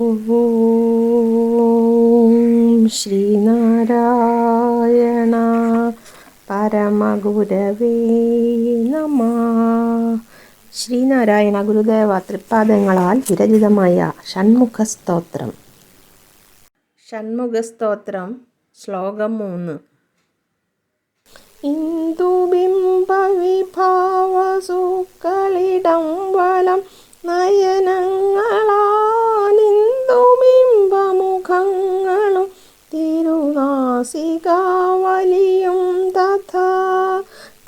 ഓം ശ്രീനാരായണ പരമഗുരവേ നമ. ശ്രീനാരായണ ഗുരുദേവ തൃപ്പാദങ്ങളാൽ വിരചിതമായ ഷൺമുഖ സ്തോത്രം. ഷൺമുഖ സ്തോത്രം ശ്ലോകം മൂന്ന്. ഇന്ദുബിംബവിഭാവസുക്കളിടം വലം തിരുനാസികാവലിയും തഥാ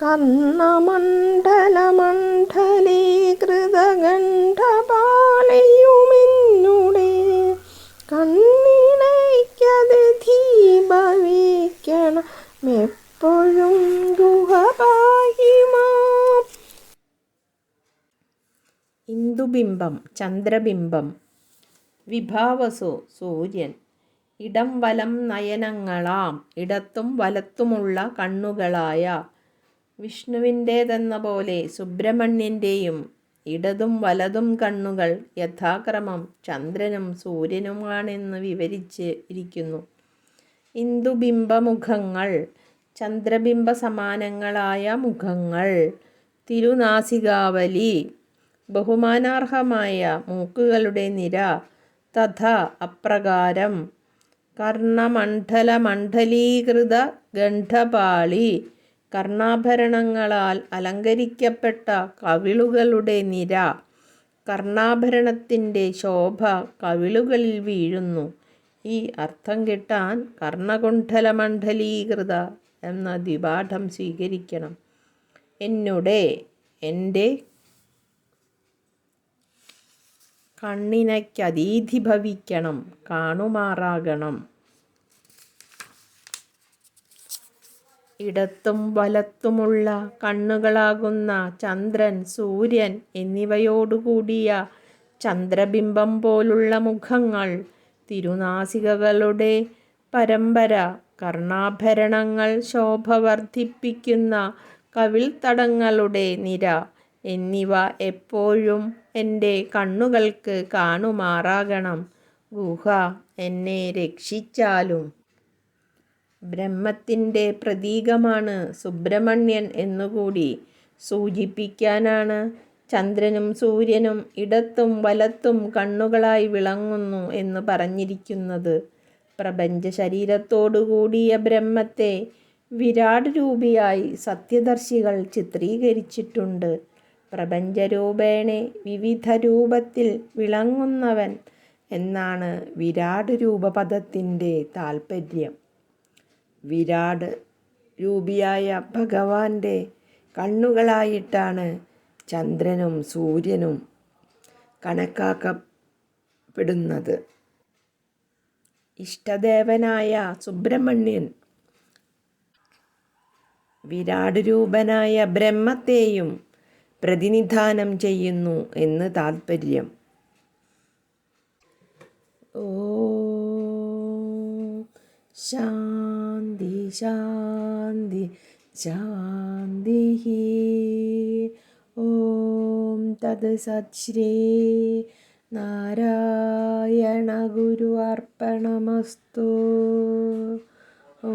കർണമണ്ഡലമണ്ഡലീകൃതകണ്ഠപാലയുമെന്നുടെ കണ്ണിണയ്ക്കത് ദീപവിക്കണം എപ്പോഴും ഗുഹപാഹിമാ ഇന്ദുബിംബം ചന്ദ്രബിംബം വിഭാവസോ സൂര്യൻ. ഇടം വലം നയനങ്ങളാം ഇടത്തും വലത്തുമുള്ള കണ്ണുകളായ. വിഷ്ണുവിന്റേതെന്ന പോലെ സുബ്രഹ്മണ്യന്റെയും ഇടതും വലതും കണ്ണുകൾ യഥാക്രമം ചന്ദ്രനും സൂര്യനുമാണെന്ന് വിവരിച്ച് ഇരിക്കുന്നു. ഇന്ദുബിംബമുഖങ്ങൾ ചന്ദ്രബിംബ സമാനങ്ങളായ മുഖങ്ങൾ തിരുനാസികാവലി ബഹുമാനാർഹമായ മൂക്കുകളുടെ നിര തഥ അപ്രകാരം കർണമണ്ഡലമണ്ഡലീകൃത ഗണ്ഡപാളി കർണാഭരണങ്ങളാൽ അലങ്കരിക്കപ്പെട്ട കവിളുകളുടെ നിര. കർണാഭരണത്തിന്റെ ശോഭ കവിളുകളിൽ വീഴുന്നു. ഈ അർത്ഥം കിട്ടാൻ കർണകുണ്ഠലമണ്ഡലീകൃത എന്ന ദ്വിപാഠം സ്വീകരിക്കണം. എന്നുടെ എന്റെ കണ്ണിനയ്ക്കതീധി ഭവിക്കണം കാണുമാറാകണം. ഇടത്തും വലത്തുമുള്ള കണ്ണുകളാകുന്ന ചന്ദ്രൻ സൂര്യൻ എന്നിവയോടുകൂടിയ ചന്ദ്രബിംബം പോലുള്ള മുഖങ്ങൾ തിരുനാസികകളുടെ പരമ്പര കർണാഭരണങ്ങൾ ശോഭ വർദ്ധിപ്പിക്കുന്ന കവിൾത്തടങ്ങളുടെ നിര എന്നിവ എപ്പോഴും എന്റെ കണ്ണുകൾക്ക് കാണുമാറാകണം. ഗുഹ എന്നെ രക്ഷിച്ചാലും. ബ്രഹ്മത്തിന്റെ പ്രതീകമാണ് സുബ്രഹ്മണ്യൻ എന്നുകൂടി സൂചിപ്പിക്കാനാണ്. ചന്ദ്രനും സൂര്യനും ഇടത്തും വലത്തും കണ്ണുകളായി വിളങ്ങുന്നു എന്ന് പറഞ്ഞിരിക്കുന്നത്. പ്രപഞ്ച ശരീരത്തോടുകൂടിയ ബ്രഹ്മത്തെ വിരാട് രൂപിയായി സത്യദർശികൾ ചിത്രീകരിച്ചിട്ടുണ്ട്. പ്രപഞ്ചരൂപേണെ വിവിധ രൂപത്തിൽ വിളങ്ങുന്നവൻ എന്നാണ് വിരാട് രൂപപദത്തിന്റെ താൽപ്പര്യം വിരാട് രൂപിയായ ഭഗവാന്റെ കണ്ണുകളായിട്ടാണ് ചന്ദ്രനും സൂര്യനും കണക്കാക്കപ്പെടുന്നത്. ഇഷ്ടദേവനായ സുബ്രഹ്മണ്യൻ വിരാട് രൂപനായ ബ്രഹ്മത്തെയും പ്രതിനിധാനം ചെയ്യുന്നു എന്ന് താൽപ്പര്യം ഓ ശാന്തി ശാന്തി ശാന്തി ഓം തത് സത്ശ്രീ നാരായണ ഗുരു അർപ്പണമസ്തു. ഓ